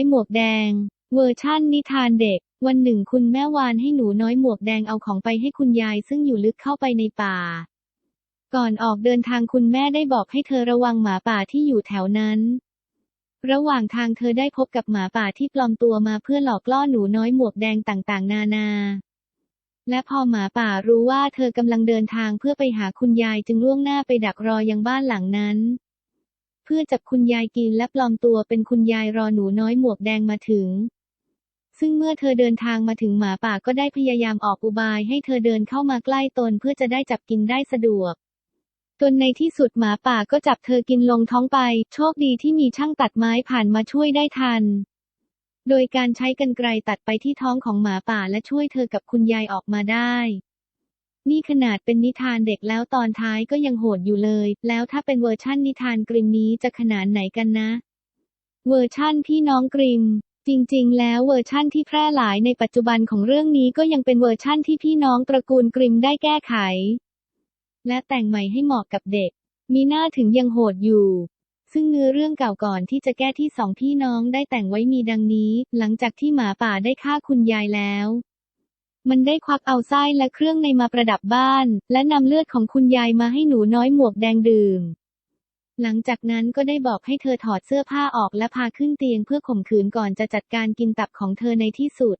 อยหมวกแดง เวอร์ชั่นนิทานเด็ก วันหนึ่งคุณแม่วานให้หนูน้อยหมวกแดงเอาของไปให้คุณยายซึ่งอยู่ลึกเข้าไปในป่า ก่อนออกเดินทางคุณแม่ได้บอกให้เธอระวังหมาป่าที่อยู่แถวนั้น ระหว่างทางเธอได้พบกับหมาป่าที่ปลอมตัวมาเพื่อหลอกล่อหนูน้อยหมวกแดงต่างๆ นานา และพอหมาป่ารู้ว่าเธอกำลังเดินทางเพื่อไปหาคุณยายจึงล่วงหน้าไปดักรอยังบ้านหลังนั้น พื่อจับคุณยายกินและปลอมตัวเป็นคุณยายรอหนูน้อยหมวกแดงมาถึง ซึ่งเมื่อเธอเดินทางมาถึงหมาป่าก็ได้พยายามออกอุบายให้เธอเดินเข้ามาใกล้ตนเพื่อจะได้จับกินได้สะดวกจนในที่สุดหมาป่าก็จับเธอกินลงท้องไป โชคดีที่มีช่างตัดไม้ผ่านมาช่วยได้ทัน โดยการใช้กรรไกรตัดไปที่ท้องของหมาป่าและช่วยเธอกับคุณยายออกมาได้ นี่ขนาดเป็นนิทานเด็กแล้วตอนท้ายก็ยังโหดอยู่เลย แล้วถ้าเป็นเวอร์ชั่นนิทานกริมนี้จะขนาดไหนกันนะ เวอร์ชั่นพี่น้องกริม จริงๆ แล้วเวอร์ชั่นที่แพร่หลายในปัจจุบันของเรื่องนี้ก็ยังเป็นเวอร์ชั่นที่พี่น้องตระกูลกริมได้แก้ไข และแต่งใหม่ให้เหมาะกับเด็ก มีหน้าถึงยังโหดอยู่ซึ่งเนื้อเรื่องเก่าก่อนที่จะแก้ที่สองพี่น้องได้แต่งไว้มีดังนี้ หลังจากที่หมาป่าได้ฆ่าคุณยายแล้ว มันได้ควักเอาไส้และเครื่องในมาประดับบ้าน และนำเลือดของคุณยายมาให้หนูน้อยหมวกแดงดื่ม หลังจากนั้นก็ได้บอกให้เธอถอดเสื้อผ้าออกและพาขึ้นเตียงเพื่อข่มขืนก่อนจะจัดการกินตับของเธอในที่สุด